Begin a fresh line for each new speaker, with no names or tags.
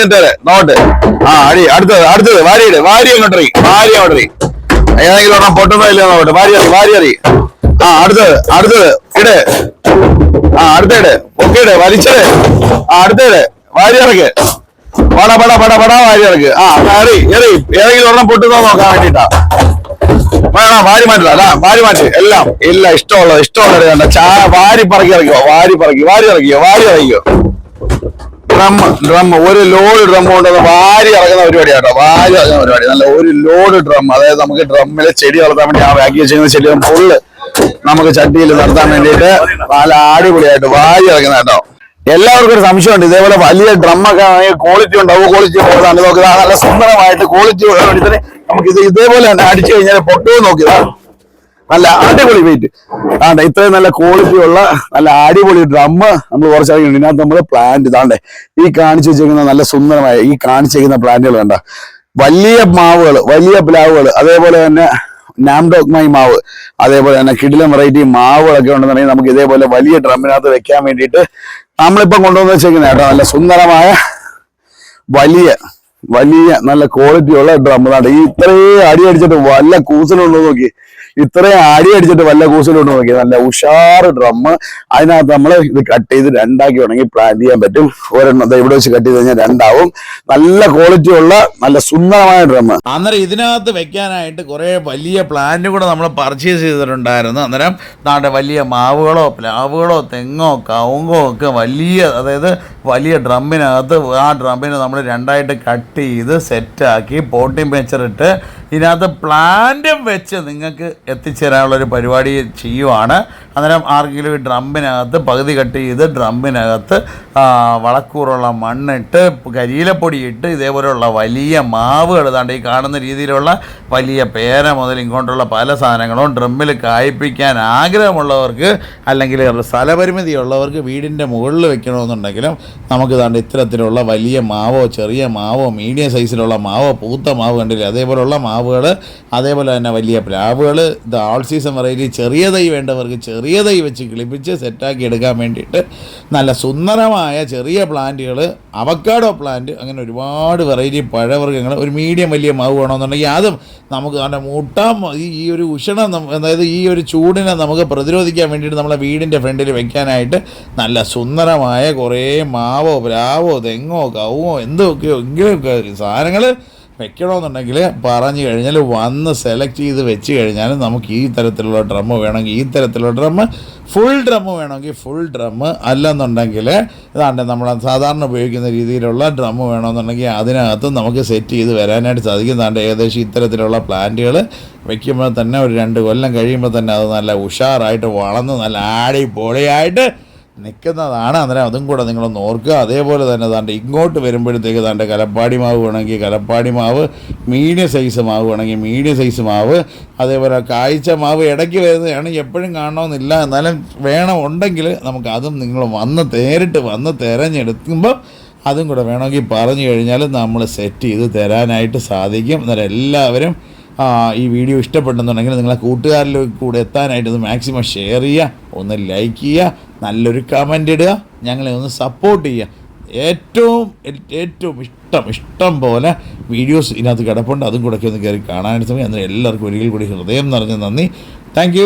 എന്നിട്ട് നോട്ട്. ആ അടി അടുത്തത് അടുത്തത് വാരിയിട് വാരി അങ്ങോട്ടറി വാരി അങ്ങോട്ടറി ഏതെങ്കിലും ഒരെണ്ണം പൊട്ടുന്നോ ഇല്ലയോ നോക്കട്ടെ വാരി അറി വാരി അറി ആ അടുത്തത് അടുത്തത് ഇട്. ആ അടുത്തിട് പൊക്കിട് വലിച്ചത് ആ അടുത്തിട് വാരി ഇറക്ക്. പട പട പട പട വാരി ഇറക്ക്. ആ എറി എറി. ഏതെങ്കിലും ഒരെണ്ണം പൊട്ടുന്നോ നോക്കാൻ വേണ്ടിട്ടാ വേണം വാരി മാറ്റില്ല അതാ വാരി മാറ്റി. എല്ലാം ഇല്ല ഇഷ്ടമുള്ളത് ഇഷ്ടമുള്ളത് ചാ വാരി പറക്കി ഇറക്കിയോ വാരി പറക്കി വാരി ഇറക്കിയോ വാരി ഇറക്കിയോ ഡ്രം ഡ്രം. ഒരു ലോഡ് ഡ്രം കൊണ്ട് വാരി ഇറങ്ങുന്ന പരിപാടിയാട്ടോ വാരി ഇറങ്ങുന്ന പരിപാടി. നല്ല ഒരു ലോഡ് ഡ്രം. അതായത് നമുക്ക് ഡ്രമ്മിൽ ചെടി വളർത്താൻ വേണ്ടി ആ വാക്കി വെച്ചിരിക്കുന്ന ചെടി ഫുള്ള് നമുക്ക് ചട്ടിയിൽ നടത്താൻ വേണ്ടിയിട്ട് നല്ല അടിപൊളിയായിട്ട് വാരി ഇറങ്ങുന്ന കേട്ടോ. എല്ലാവർക്കും ഒരു സംശയമുണ്ട്. ഇതേപോലെ വലിയ ഡ്രമ്മൊക്കെ ക്വാളിറ്റി ഉണ്ടാവും? ക്വാളിറ്റി പോകുന്നതാണ് നോക്കുക നല്ല സുന്ദരമായിട്ട് ക്വാളിറ്റി വേണ്ടി തന്നെ നമുക്ക് ഇത് ഇതേപോലെ തന്നെ അടിച്ചു കഴിഞ്ഞാൽ പൊട്ടുമോ നോക്കിയതാ നല്ല അടിപൊളി വെയിറ്റ് ആണ്ടെ ഇത്രയും നല്ല ക്വാളിറ്റി ഉള്ള നല്ല അടിപൊളി ഡ്രമ്മ് നമ്മൾ കുറച്ചറിയുന്നുണ്ട് ഇതിനകത്ത് നമ്മൾ പ്ലാന്റ് ഇതാണ്ടെ ഈ കാണിച്ചു വെച്ചിരിക്കുന്ന നല്ല സുന്ദരമായ ഈ കാണിച്ചിരിക്കുന്ന പ്ലാന്റുകൾ കണ്ട? വലിയ മാവുകൾ വലിയ പ്ലാവുകൾ അതേപോലെ തന്നെ നാംഡോക്മായി മാവ് അതേപോലെ തന്നെ കിടിലം വെറൈറ്റി മാവുകളൊക്കെ ഉണ്ടെന്നുണ്ടെങ്കിൽ നമുക്ക് ഇതേപോലെ വലിയ ഡ്രമ്മിനകത്ത് വെക്കാൻ വേണ്ടിയിട്ട് നമ്മളിപ്പം കൊണ്ടുവന്ന് വെച്ചേക്കുന്ന കേട്ടോ. നല്ല സുന്ദരമായ വലിയ വലിയ നല്ല ക്വാളിറ്റി ഉള്ള ഡ്രം ഈ ഇത്രയും അടി അടിച്ചിട്ട് വല്ല കൂസലുണ്ടോ നോക്കി. ഇത്രയും അടി അടിച്ചിട്ട് വല്ല കൂസിലോട്ട് നോക്കി. നല്ല ഉഷാർ ഡ്രം അതിനകത്ത് നമ്മൾ ഇത് കട്ട് ചെയ്ത് രണ്ടാക്കി വേണമെങ്കിൽ പ്ലാൻ ചെയ്യാൻ പറ്റും. ഒരെണ്ണം ഇവിടെ വെച്ച് കട്ട് ചെയ്ത് കഴിഞ്ഞാൽ രണ്ടാവും. നല്ല ക്വാളിറ്റി ഉള്ള നല്ല സുന്ദരമായ ഡ്രം
അന്നേരം ഇതിനകത്ത് വെക്കാനായിട്ട് കുറെ വലിയ പ്ലാന്റ് കൂടെ നമ്മൾ പർച്ചേസ് ചെയ്തിട്ടുണ്ടായിരുന്നു. അന്നേരം നാട്ടെ വലിയ മാവുകളോ പ്ലാവുകളോ തെങ്ങോ കവുങ്ങോ ഒക്കെ വലിയ അതായത് വലിയ ഡ്രമ്മിനകത്ത് ആ ഡ്രമ്മിനെ നമ്മൾ രണ്ടായിട്ട് കട്ട് ചെയ്ത് സെറ്റാക്കി പോട്ടിംഗ് വെച്ചിട്ട് ഇതിനകത്ത് പ്ലാന്റും വെച്ച് നിങ്ങൾക്ക് എത്തിച്ചേരാനുള്ളൊരു പരിപാടി ചെയ്യുവാണ്. അന്നേരം ആർക്കെങ്കിലും ഈ ഡ്രമ്മിനകത്ത് പകുതി കട്ട് ചെയ്ത് ഡ്രമ്മിനകത്ത് വളക്കൂറുള്ള മണ്ണിട്ട് കരിയിലപ്പൊടി ഇട്ട് ഇതേപോലെയുള്ള വലിയ മാവുകൾ ഏതാണ്ട് ഈ കാണുന്ന രീതിയിലുള്ള വലിയ പേര മുതൽ ഇങ്ങോട്ടുള്ള പല സാധനങ്ങളും ഡ്രമ്മിൽ കായ്പ്പിക്കാൻ ആഗ്രഹമുള്ളവർക്ക് അല്ലെങ്കിൽ സ്ഥലപരിമിതി ഉള്ളവർക്ക് വീടിന്റെ മുകളിൽ വെക്കണമെന്നുണ്ടെങ്കിലും നമുക്ക് ഇതാണ്ട് ഇത്തരത്തിലുള്ള വലിയ മാവോ ചെറിയ മാവോ മീഡിയം സൈസിലുള്ള മാവോ പൂത്ത മാവ് കണ്ടില്ല? അതേപോലെയുള്ള മാവുകൾ അതേപോലെ തന്നെ വലിയ പ്ലാവുകൾ ഇത് ആൾ സീസൺ വെറൈറ്റി ചെറിയ തൈ വേണ്ടവർക്ക് ചെറിയ തൈ വെച്ച് കിളിപ്പിച്ച് സെറ്റാക്കി എടുക്കാൻ വേണ്ടിയിട്ട് നല്ല സുന്ദരമായ ചെറിയ പ്ലാന്റുകൾ അവക്കാഡോ പ്ലാന്റ് അങ്ങനെ ഒരുപാട് വെറൈറ്റി പഴവർഗങ്ങൾ ഒരു മീഡിയം വലിയ മാവ് വേണമെന്നുണ്ടെങ്കിൽ അതും നമുക്ക് അതിന്റെ മുട്ടാൻ ഈ ഈ ഒരു ഉഷണം അതായത് ഈ ഒരു ചൂടിനെ നമുക്ക് പ്രതിരോധിക്കാൻ വേണ്ടിയിട്ട് നമ്മളെ വീടിന്റെ ഫ്രണ്ടിൽ വെക്കാനായിട്ട് നല്ല സുന്ദരമായ കുറേ മാവോ പ്ലാവോ തെങ്ങോ കവുമോ എന്തൊക്കെയോ എങ്കിലും സാധനങ്ങൾ വെക്കണമെന്നുണ്ടെങ്കിൽ പറഞ്ഞു കഴിഞ്ഞാൽ വന്ന് സെലക്ട് ചെയ്ത് വെച്ച് കഴിഞ്ഞാൽ നമുക്ക് ഈ തരത്തിലുള്ള ഡ്രമ്മ് വേണമെങ്കിൽ ഈ തരത്തിലുള്ള ഡ്രമ്മ് ഫുൾ ഡ്രമ്മ് വേണമെങ്കിൽ ഫുൾ ഡ്രമ്മ് അല്ലെന്നുണ്ടെങ്കിൽ ഇതാണ്ട് നമ്മൾ സാധാരണ ഉപയോഗിക്കുന്ന രീതിയിലുള്ള ഡ്രമ്മ് വേണമെന്നുണ്ടെങ്കിൽ അതിനകത്ത് നമുക്ക് സെറ്റ് ചെയ്ത് വരാനായിട്ട് സാധിക്കും. ഇതാണ്ട് ഏകദേശം ഇത്തരത്തിലുള്ള പ്ലാന്റുകൾ വെക്കുമ്പോൾ തന്നെ ഒരു രണ്ട് കൊല്ലം കഴിയുമ്പോൾ തന്നെ അത് നല്ല ഉഷാറായിട്ട് വളർന്ന് നല്ല ആടി പൊളിയായിട്ട് നിൽക്കുന്നതാണ് അന്നേരം അതും കൂടെ നിങ്ങളൊന്ന് ഓർക്കുക. അതേപോലെ തന്നെ താണ്ട് ഇങ്ങോട്ട് വരുമ്പോഴത്തേക്ക് താണ്ട് കലപ്പാടി മാവ് വേണമെങ്കിൽ കലപ്പാടി മാവ് മീഡിയം സൈസ് മാവ് വേണമെങ്കിൽ മീഡിയം സൈസ് മാവ് അതേപോലെ കാഴ്ച മാവ് ഇടയ്ക്ക് വരുന്നതാണ് എപ്പോഴും കാണണമെന്നില്ല. എന്നാലും വേണം ഉണ്ടെങ്കിൽ നമുക്ക് അതും നിങ്ങൾ വന്ന് നേരിട്ട് വന്ന് തിരഞ്ഞെടുക്കുമ്പോൾ അതും കൂടെ വേണമെങ്കിൽ പറഞ്ഞു കഴിഞ്ഞാൽ നമ്മൾ സെറ്റ് ചെയ്ത് തരാനായിട്ട് സാധിക്കും. അന്നേരം എല്ലാവരും ഈ വീഡിയോ ഇഷ്ടപ്പെട്ടെന്നുണ്ടെങ്കിൽ നിങ്ങളെ കൂട്ടുകാരിൽ കൂടെ എത്താനായിട്ട് ഇത് മാക്സിമം ഷെയർ ചെയ്യുക ഒന്ന് ലൈക്ക് ചെയ്യുക നല്ലൊരു കമന്റ് ഇടുക. ഞങ്ങളെ ഒന്ന് സപ്പോർട്ട് ചെയ്യുക. ഏറ്റവും ഏറ്റവും ഇഷ്ടം ഇഷ്ടം പോലെ വീഡിയോസ് ഇതിനകത്ത് കിടപ്പുണ്ട്. അതും കൂടെ ഒന്ന് കയറി കാണാനായിട്ട് സമയം. അന്നേരം എല്ലാവർക്കും ഒരിക്കൽ കൂടി ഹൃദയം നിറഞ്ഞ നന്ദി. താങ്ക്